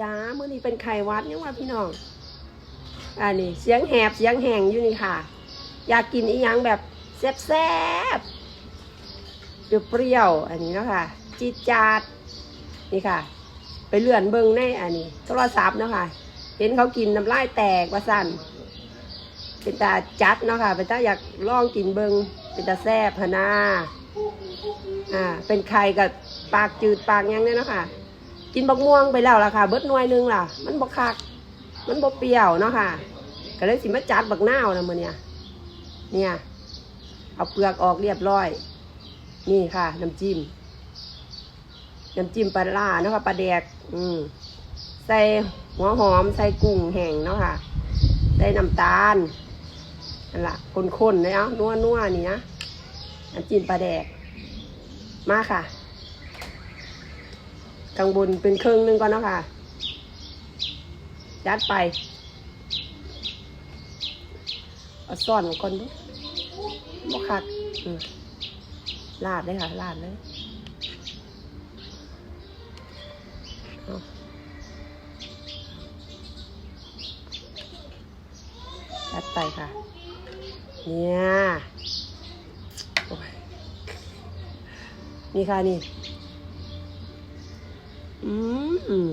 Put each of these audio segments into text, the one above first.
จ้ามื้อนี้เป็นไข่วัดยังว่าพี่น้องอันนี้เสียงแหบเสียงแหงอยู่นี่ค่ะ อยากกินอีหยังแบบแซ่บๆเปรี้ยวๆอันนี้เนาะค่ะ จีจาดนี่ค่ะ ไปเลื่อนเบิงในอันนี้โทรศัพท์เนาะค่ะ เห็นเขากินน้ำลายแตกว่าสั่นเป็นตาจัดเนาะค่ะ เป็นตาอยากลองกินเบิงเป็นตาแซ่บพนาอ่า เป็นไข่กับปากจืดปากยังเนี่ยเนาะค่ะ กินบักม่วงไปแล้วล่ะค่ะ เบิดหน่วยหนึงล่ะ มันบกคัก มันบกเปรี้ยวเนาะค่ะ ก็เลยสิมาจัดบักนาวนะมือเนี่ย เนี่ย เอาเปลือกออกเรียบร้อย นี่ค่ะ น้ำจิ้ม น้ำจิ้มปลาล่าเนาะค่ะปลาแดก อืม ใส่หัวหอม ใส่กุ้งแห้งเนาะค่ะ ใส่น้ำตาลนั่นละคนๆเลยเนาะนัวๆนี่นะน้ำจิ้มปลาแดก มาค่ะ กลางบนเป็นครึ่งหนึงก่อนเนาะค่ะยัดไปเอาซ่อนก่อนดูบกคักลาดเลยค่ะ ลาดเลยยัดไปค่ะ เนี่ยนี่ค่ะนี่ อืม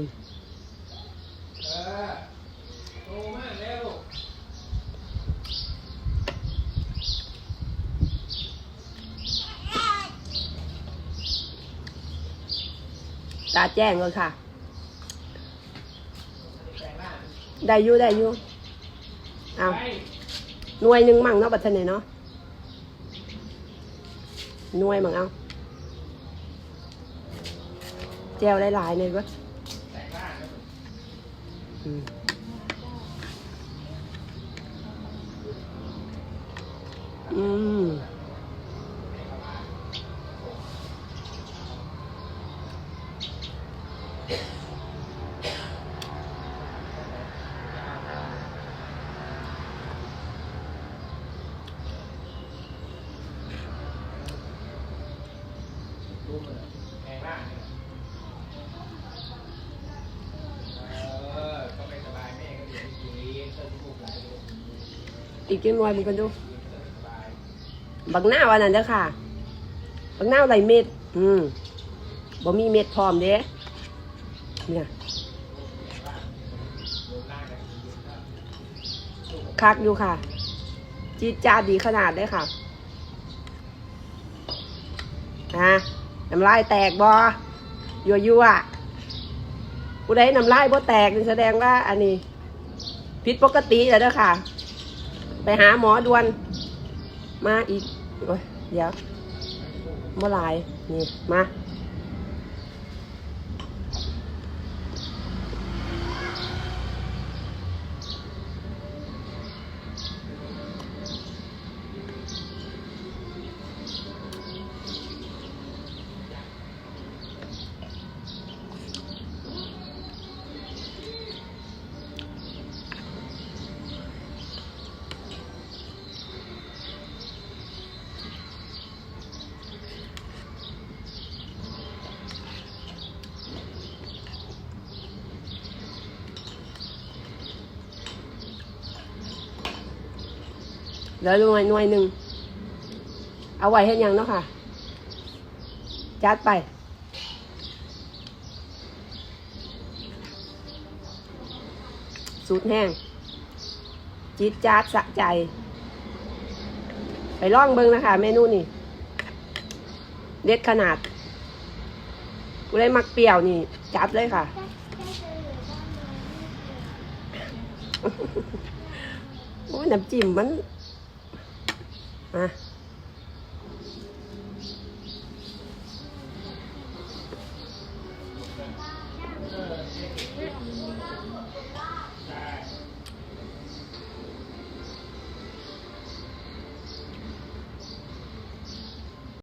ตาแจ้งเลยค่ะ ได้อยู่ได้อยู่เอาหน่วยหนึ่งมั่งเนาะบัดเทนเนาะหน่วยมั่งเอา แจวหลายๆ เลยวะอืมอืมแต่งหน้าเนี่ยเออก็ไม่สบายแม่ก็เดี๋ยวกินเติมลูกหลายลูก อีกจังหน่วยมึงกันดู บักหน้าวันนั้นเด้อค่ะ บักหน้าวไรเม็ด อืมบ่มีเม็ดพร้อมเด้เนี่ยดูหน้ากันดีๆครับคักอยู่ค่ะ จีดจาดีขนาดเลยค่ะฮะน้ำลายแตกบอยัวยัวๆผู้ใดน้ำลายบ่แตกแสดงว่า อันนี้ผิดปกติแล้วเด้อค่ะ ไปหาหมอด่วน มาอีก โอ้ย เดี๋ยวเมื่อไรนี่ มา เดี๋ยหน่วยหน่วยหนึ่ง เอาไว้ให้ยังเนาะค่ะ จัดไป สูตรแห้ง จิตจัดสะใจ ไปล่องเบิ้งนะคะ เมนูนี่ เด็ดขนาดกูได้มักเปรี้ยวนี่ จัดเลยค่ะโอ้ยน้ำจิ้มมัน อะ